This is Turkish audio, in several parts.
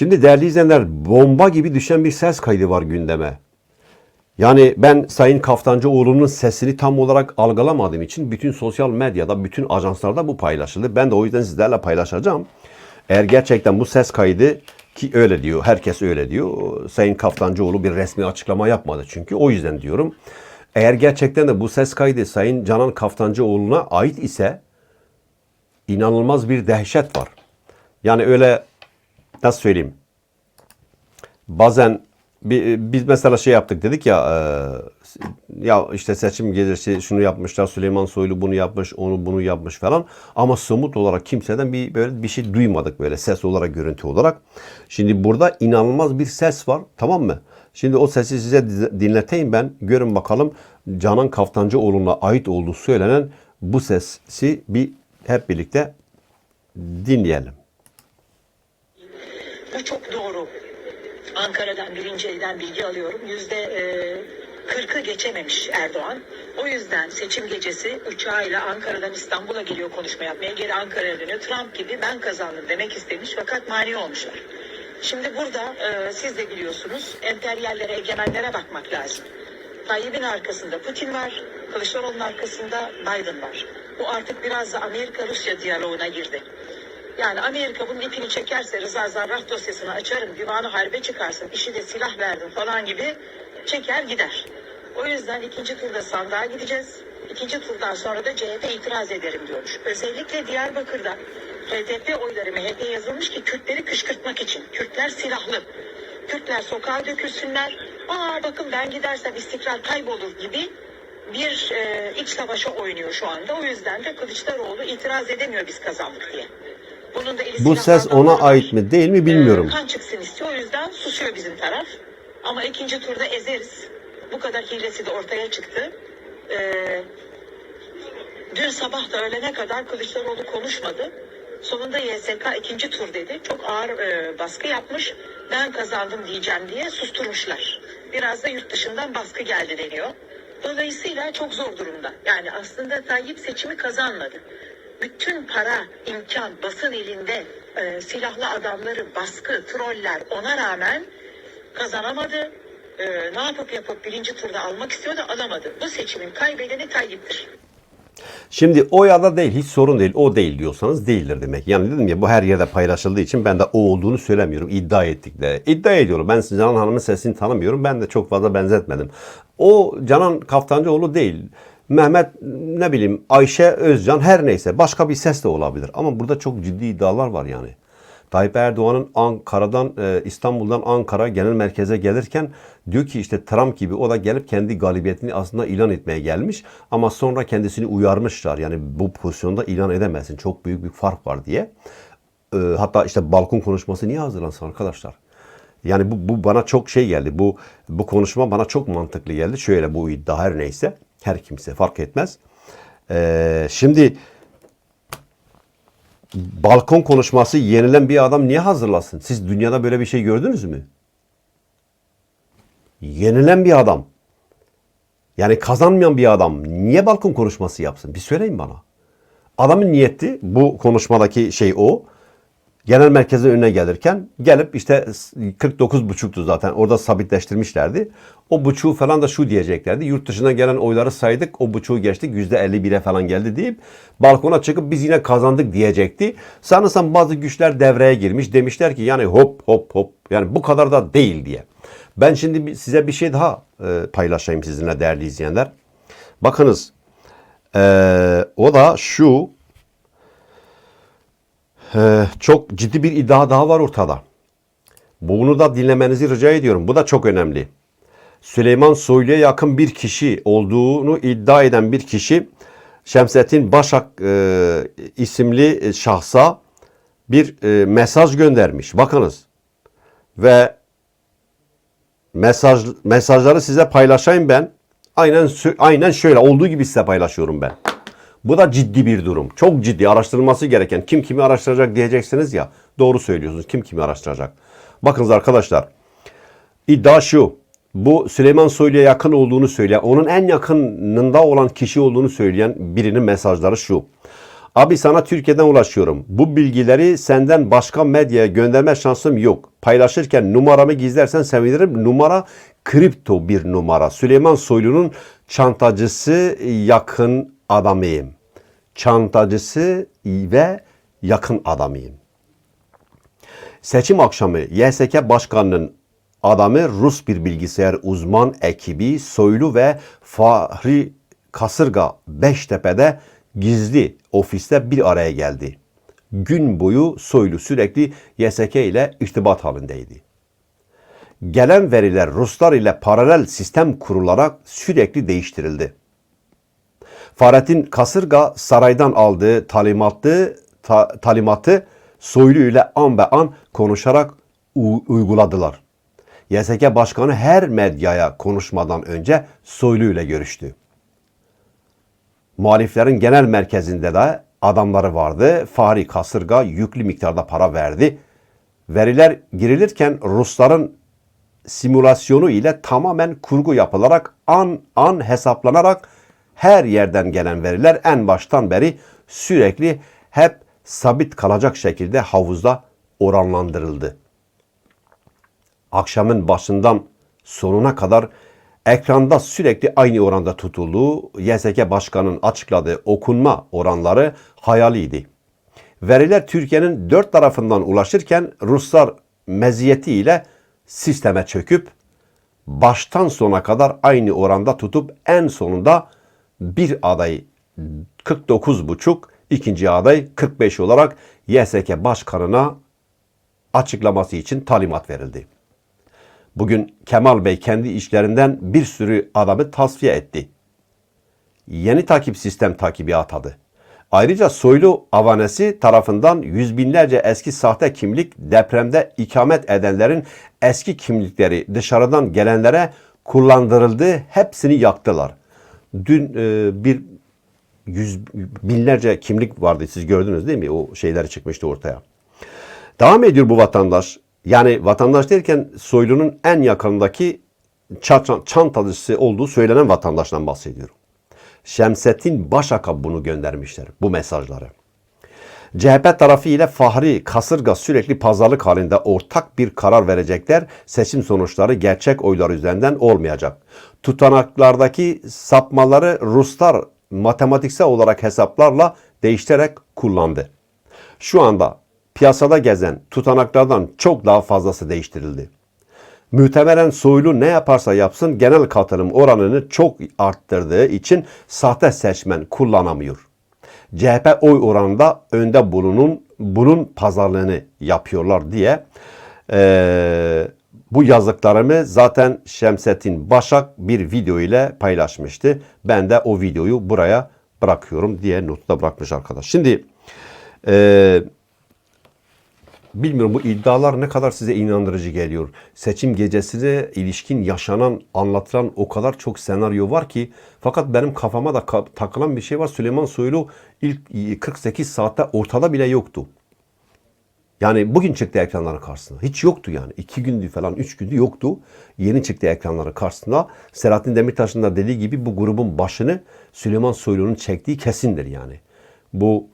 Şimdi değerli izleyenler bomba gibi düşen bir ses kaydı var gündeme. Yani ben Sayın Kaftancıoğlu'nun sesini tam olarak algılamadığım için bütün sosyal medyada, bütün ajanslarda bu paylaşıldı. Ben de o yüzden sizlerle paylaşacağım. Eğer gerçekten bu ses kaydı ki öyle diyor, herkes öyle diyor. Sayın Kaftancıoğlu bir resmi açıklama yapmadı çünkü. O yüzden diyorum. Eğer gerçekten de bu ses kaydı Sayın Canan Kaftancıoğlu'na ait ise inanılmaz bir dehşet var. Yani öyle nasıl söyleyeyim? Bazen bi- biz mesela şey yaptık dedik ya e, ya işte seçim gecesi şunu yapmışlar Süleyman Soylu bunu yapmış onu bunu yapmış falan ama somut olarak kimseden bir böyle bir şey duymadık böyle ses olarak görüntü olarak. Şimdi burada inanılmaz bir ses var tamam mı? Şimdi o sesi size dinleteyim ben görün bakalım Canan Kaftancıoğlu'na ait olduğu söylenen bu sesi bir hep birlikte dinleyelim. Bu çok doğru. Ankara'dan birinci elden bilgi alıyorum. Yüzde e, kırkı geçememiş Erdoğan. O yüzden seçim gecesi uçağıyla Ankara'dan İstanbul'a geliyor konuşma yapmaya. Geri Ankara'ya dönüyor. Trump gibi ben kazandım demek istemiş fakat mani olmuşlar. Şimdi burada e, siz de biliyorsunuz emperyallere, egemenlere bakmak lazım. Tayyip'in arkasında Putin var, Kılıçdaroğlu'nun arkasında Biden var. Bu artık biraz da Amerika-Rusya diyaloğuna girdi. Yani Amerika bunun ipini çekerse Rıza Zarrab dosyasını açarım, divanı harbe çıkarsın, işi de silah verdim falan gibi çeker gider. O yüzden ikinci turda sandığa gideceğiz. İkinci turdan sonra da CHP itiraz ederim diyormuş. Özellikle Diyarbakır'da HDP oyları MHP yazılmış ki Kürtleri kışkırtmak için. Kürtler silahlı. Kürtler sokağa dökülsünler. Aa bakın ben gidersem istikrar kaybolur gibi bir e, iç savaşa oynuyor şu anda. O yüzden de Kılıçdaroğlu itiraz edemiyor biz kazandık diye. Bu ses ona ait mi değil mi bilmiyorum. Ee, kan çıksın istiyor. O yüzden susuyor bizim taraf. Ama ikinci turda ezeriz. Bu kadar hilesi de ortaya çıktı. Ee, dün sabah da öğlene kadar Kılıçdaroğlu konuşmadı. Sonunda YSK ikinci tur dedi. Çok ağır e, baskı yapmış. Ben kazandım diyeceğim diye susturmuşlar. Biraz da yurt dışından baskı geldi deniyor. Dolayısıyla çok zor durumda. Yani aslında Tayyip seçimi kazanmadı. Bütün para, imkan, basın elinde e, silahlı adamları, baskı, troller ona rağmen kazanamadı. E, ne yapıp yapıp birinci turda almak istiyordu alamadı. Bu seçimin kaybedeni Tayyip'tir. Şimdi o ya da değil hiç sorun değil o değil diyorsanız değildir demek. Yani dedim ya bu her yerde paylaşıldığı için ben de o olduğunu söylemiyorum. İddia ettik de. İddia ediyorum. Ben Canan Hanım'ın sesini tanımıyorum. Ben de çok fazla benzetmedim. O Canan Kaftancıoğlu değil. Mehmet ne bileyim Ayşe Özcan her neyse başka bir ses de olabilir. Ama burada çok ciddi iddialar var yani. Tayyip Erdoğan'ın Ankara'dan e, İstanbul'dan Ankara genel merkeze gelirken diyor ki işte Trump gibi o da gelip kendi galibiyetini aslında ilan etmeye gelmiş ama sonra kendisini uyarmışlar. Yani bu pozisyonda ilan edemezsin. Çok büyük bir fark var diye. E, hatta işte balkon konuşması niye hazırlansın arkadaşlar? Yani bu, bu bana çok şey geldi. Bu bu konuşma bana çok mantıklı geldi. Şöyle bu iddia her neyse her kimse fark etmez. E, şimdi balkon konuşması yenilen bir adam niye hazırlasın? Siz dünyada böyle bir şey gördünüz mü? Yenilen bir adam. Yani kazanmayan bir adam niye balkon konuşması yapsın? Bir söyleyin bana. Adamın niyeti bu konuşmadaki şey o. Genel merkeze önüne gelirken gelip işte 49 buçuktu zaten orada sabitleştirmişlerdi. O buçuğu falan da şu diyeceklerdi. Yurt dışına gelen oyları saydık o buçuğu geçtik %51'e falan geldi deyip balkona çıkıp biz yine kazandık diyecekti. Sanırsam bazı güçler devreye girmiş demişler ki yani hop hop hop yani bu kadar da değil diye. Ben şimdi size bir şey daha e, paylaşayım sizinle değerli izleyenler. Bakınız e, o da şu çok ciddi bir iddia daha var ortada. Bunu da dinlemenizi rica ediyorum. Bu da çok önemli. Süleyman Soylu'ya yakın bir kişi olduğunu iddia eden bir kişi Şemsettin Başak e, isimli şahsa bir e, mesaj göndermiş. Bakınız. Ve mesaj mesajları size paylaşayım ben. Aynen aynen şöyle olduğu gibi size paylaşıyorum ben. Bu da ciddi bir durum. Çok ciddi araştırılması gereken. Kim kimi araştıracak diyeceksiniz ya. Doğru söylüyorsunuz. Kim kimi araştıracak? Bakınız arkadaşlar. İddia şu. Bu Süleyman Soylu'ya yakın olduğunu söyleyen, onun en yakınında olan kişi olduğunu söyleyen birinin mesajları şu. Abi sana Türkiye'den ulaşıyorum. Bu bilgileri senden başka medyaya gönderme şansım yok. Paylaşırken numaramı gizlersen sevinirim. Numara kripto bir numara. Süleyman Soylu'nun çantacısı yakın adamıyım. Çantacısı ve yakın adamıyım. Seçim akşamı YSK Başkanı'nın adamı Rus bir bilgisayar uzman ekibi Soylu ve Fahri Kasırga Beştepe'de gizli ofiste bir araya geldi. Gün boyu Soylu sürekli YSK ile irtibat halindeydi. Gelen veriler Ruslar ile paralel sistem kurularak sürekli değiştirildi. Fahrettin Kasırga saraydan aldığı talimatı, ta- talimatı Soylu ile an be an konuşarak uyguladılar. YSK Başkanı her medyaya konuşmadan önce Soylu ile görüştü. Muhaliflerin genel merkezinde de adamları vardı. Fahri Kasırga yüklü miktarda para verdi. Veriler girilirken Rusların simülasyonu ile tamamen kurgu yapılarak an an hesaplanarak her yerden gelen veriler en baştan beri sürekli hep sabit kalacak şekilde havuzda oranlandırıldı. Akşamın başından sonuna kadar ekranda sürekli aynı oranda tutulduğu YSK Başkanı'nın açıkladığı okunma oranları hayaliydi. Veriler Türkiye'nin dört tarafından ulaşırken Ruslar meziyetiyle sisteme çöküp baştan sona kadar aynı oranda tutup en sonunda bir aday 49,5 ikinci aday 45 olarak YSK Başkanı'na açıklaması için talimat verildi. Bugün Kemal Bey kendi işlerinden bir sürü adamı tasfiye etti. Yeni takip sistem takibi atadı. Ayrıca soylu avanesi tarafından yüz binlerce eski sahte kimlik depremde ikamet edenlerin eski kimlikleri dışarıdan gelenlere kullandırıldı. Hepsini yaktılar. Dün e, bir yüz binlerce kimlik vardı siz gördünüz değil mi? O şeyleri çıkmıştı ortaya. Devam ediyor bu vatandaş. Yani vatandaş derken soylunun en yakındaki ça- çantacısı olduğu söylenen vatandaştan bahsediyorum. Şemsettin Başak'a bunu göndermişler, bu mesajları. CHP tarafı ile Fahri Kasırga sürekli pazarlık halinde ortak bir karar verecekler. Seçim sonuçları gerçek oylar üzerinden olmayacak. Tutanaklardaki sapmaları Ruslar matematiksel olarak hesaplarla değiştirerek kullandı. Şu anda piyasada gezen tutanaklardan çok daha fazlası değiştirildi. Muhtemelen Soylu ne yaparsa yapsın genel katılım oranını çok arttırdığı için sahte seçmen kullanamıyor. CHP oy oranında önde bulunun bunun pazarlığını yapıyorlar diye eee, bu yazdıklarımı zaten Şemsettin Başak bir video ile paylaşmıştı. Ben de o videoyu buraya bırakıyorum diye notta bırakmış arkadaş. Şimdi eee Bilmiyorum bu iddialar ne kadar size inandırıcı geliyor. Seçim gecesine ilişkin yaşanan, anlatılan o kadar çok senaryo var ki fakat benim kafama da ka- takılan bir şey var. Süleyman Soylu ilk 48 saatte ortada bile yoktu. Yani bugün çıktı ekranların karşısına. Hiç yoktu yani. İki gündü falan, üç gündü yoktu. Yeni çıktı ekranların karşısına. Selahattin Demirtaş'ın da dediği gibi bu grubun başını Süleyman Soylu'nun çektiği kesindir yani. Bu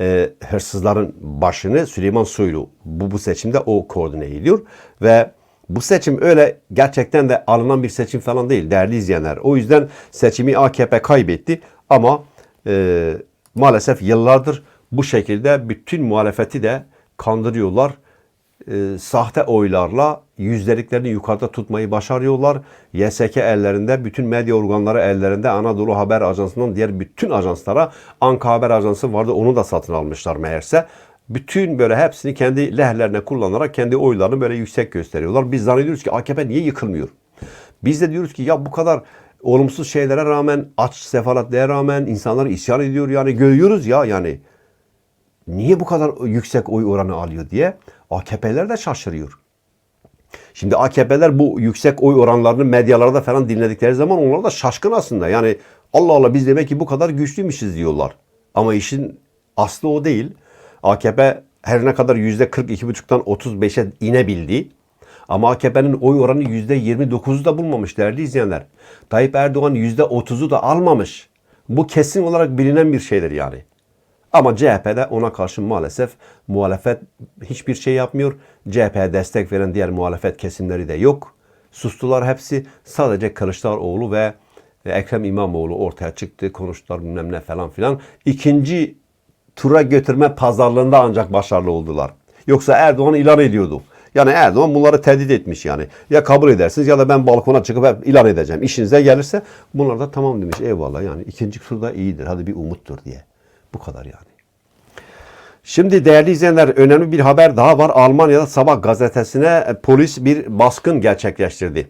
e, hırsızların başını Süleyman Soylu bu, bu seçimde o koordine ediyor. Ve bu seçim öyle gerçekten de alınan bir seçim falan değil değerli izleyenler. O yüzden seçimi AKP kaybetti ama e, maalesef yıllardır bu şekilde bütün muhalefeti de kandırıyorlar. E, sahte oylarla yüzdeliklerini yukarıda tutmayı başarıyorlar. YSK ellerinde, bütün medya organları ellerinde, Anadolu Haber Ajansı'ndan diğer bütün ajanslara, Anka Haber Ajansı vardı onu da satın almışlar meğerse. Bütün böyle hepsini kendi lehlerine kullanarak kendi oylarını böyle yüksek gösteriyorlar. Biz zannediyoruz ki AKP niye yıkılmıyor? Biz de diyoruz ki ya bu kadar olumsuz şeylere rağmen, aç sefalatliğe rağmen insanlar isyan ediyor yani görüyoruz ya yani niye bu kadar yüksek oy oranı alıyor diye AKP'ler de şaşırıyor. Şimdi AKP'ler bu yüksek oy oranlarını medyalarda falan dinledikleri zaman onlar da şaşkın aslında. Yani Allah Allah biz demek ki bu kadar güçlüymüşüz diyorlar. Ama işin aslı o değil. AKP her ne kadar %42,5'tan 35'e inebildi. Ama AKP'nin oy oranı %29'u da bulmamış değerli izleyenler. Tayyip Erdoğan %30'u da almamış. Bu kesin olarak bilinen bir şeydir yani. Ama CHP'de ona karşı maalesef muhalefet hiçbir şey yapmıyor. CHP'ye destek veren diğer muhalefet kesimleri de yok. Sustular hepsi. Sadece Kılıçdaroğlu ve Ekrem İmamoğlu ortaya çıktı. Konuştular bilmem ne falan filan. İkinci tura götürme pazarlığında ancak başarılı oldular. Yoksa Erdoğan ilan ediyordu. Yani Erdoğan bunları tehdit etmiş yani. Ya kabul edersiniz ya da ben balkona çıkıp hep ilan edeceğim. İşinize gelirse bunlar da tamam demiş. Eyvallah yani ikinci turda iyidir. Hadi bir umuttur diye. Bu kadar yani. Şimdi değerli izleyenler önemli bir haber daha var. Almanya'da Sabah gazetesine e, polis bir baskın gerçekleştirdi.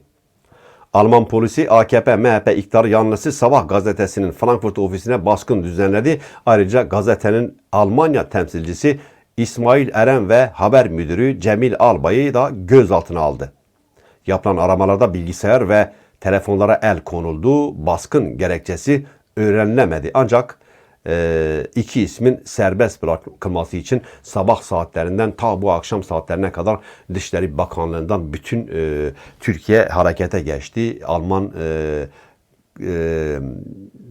Alman polisi AKP, MHP iktidar yanlısı Sabah gazetesinin Frankfurt ofisine baskın düzenledi. Ayrıca gazetenin Almanya temsilcisi İsmail Eren ve haber müdürü Cemil Albay'ı da gözaltına aldı. Yapılan aramalarda bilgisayar ve telefonlara el konuldu. Baskın gerekçesi öğrenilemedi. Ancak iki ismin serbest bırakılması için sabah saatlerinden ta bu akşam saatlerine kadar Dışişleri Bakanlığı'ndan bütün e, Türkiye harekete geçti. Alman e, e,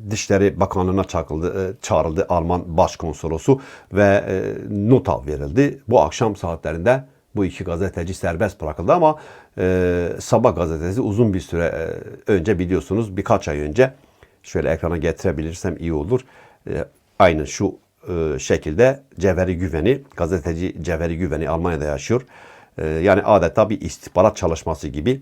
Dışişleri Bakanlığı'na çağrıldı, e, çağrıldı Alman Başkonsolosu ve e, nota verildi. Bu akşam saatlerinde bu iki gazeteci serbest bırakıldı ama e, Sabah gazetesi uzun bir süre önce biliyorsunuz birkaç ay önce şöyle ekrana getirebilirsem iyi olur. E, aynı şu e, şekilde Cevheri Güven'i, gazeteci Cevheri Güven'i Almanya'da yaşıyor. E, yani adeta bir istihbarat çalışması gibi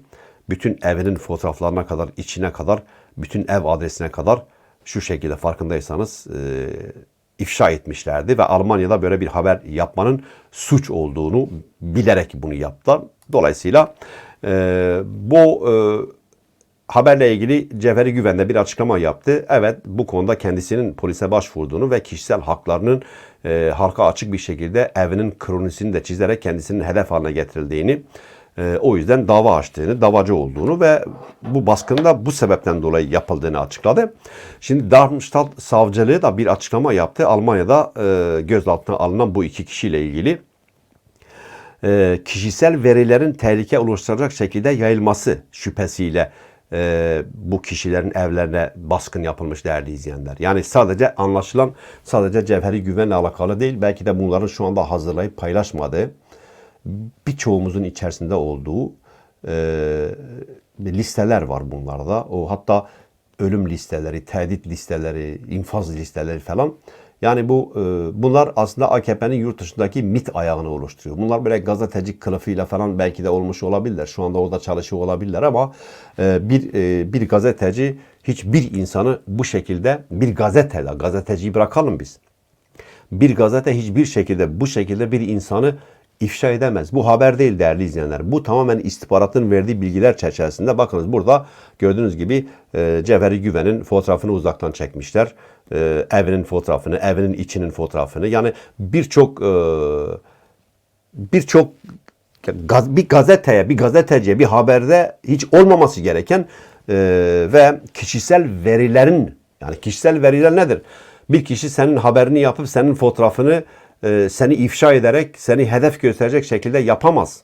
bütün evinin fotoğraflarına kadar, içine kadar, bütün ev adresine kadar şu şekilde farkındaysanız e, ifşa etmişlerdi ve Almanya'da böyle bir haber yapmanın suç olduğunu bilerek bunu yaptılar. Dolayısıyla bu haberle ilgili Cevheri Güven de bir açıklama yaptı. Evet bu konuda kendisinin polise başvurduğunu ve kişisel haklarının e, halka açık bir şekilde evinin kronisini de çizerek kendisinin hedef haline getirildiğini e, o yüzden dava açtığını, davacı olduğunu ve bu baskının da bu sebepten dolayı yapıldığını açıkladı. Şimdi Darmstadt savcılığı da bir açıklama yaptı. Almanya'da e, gözaltına alınan bu iki kişiyle ilgili e, kişisel verilerin tehlike oluşturacak şekilde yayılması şüphesiyle e, bu kişilerin evlerine baskın yapılmış değerli izleyenler. Yani sadece anlaşılan sadece cevheri güvenle alakalı değil. Belki de bunların şu anda hazırlayıp paylaşmadığı birçoğumuzun içerisinde olduğu e, listeler var bunlarda. O hatta ölüm listeleri, tehdit listeleri, infaz listeleri falan. Yani bu e, bunlar aslında AKP'nin yurt dışındaki MIT ayağını oluşturuyor. Bunlar böyle gazeteci kılıfıyla falan belki de olmuş olabilirler. Şu anda orada çalışıyor olabilirler ama e, bir e, bir gazeteci hiçbir insanı bu şekilde bir gazeteyle gazeteciyi bırakalım biz. Bir gazete hiçbir şekilde bu şekilde bir insanı ifşa edemez. Bu haber değil değerli izleyenler. Bu tamamen istihbaratın verdiği bilgiler çerçevesinde. Bakınız burada gördüğünüz gibi e, Cevheri Güven'in fotoğrafını uzaktan çekmişler. E, evinin fotoğrafını, evinin içinin fotoğrafını. Yani birçok e, birçok bir gazeteye, bir gazeteciye, bir haberde hiç olmaması gereken e, ve kişisel verilerin yani kişisel veriler nedir? Bir kişi senin haberini yapıp senin fotoğrafını e, seni ifşa ederek seni hedef gösterecek şekilde yapamaz.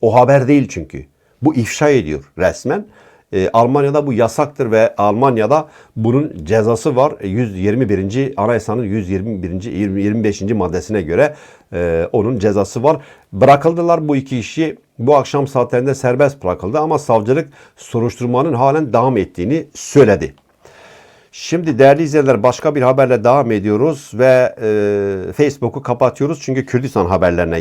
O haber değil çünkü. Bu ifşa ediyor resmen. E, Almanya'da bu yasaktır ve Almanya'da bunun cezası var. E, 121. Anayasanın 121. 20 25. maddesine göre e, onun cezası var. Bırakıldılar bu iki kişi bu akşam saatlerinde serbest bırakıldı ama savcılık soruşturmanın halen devam ettiğini söyledi. Şimdi değerli izleyenler başka bir haberle devam ediyoruz ve e, Facebook'u kapatıyoruz. Çünkü Kürdistan haberlerine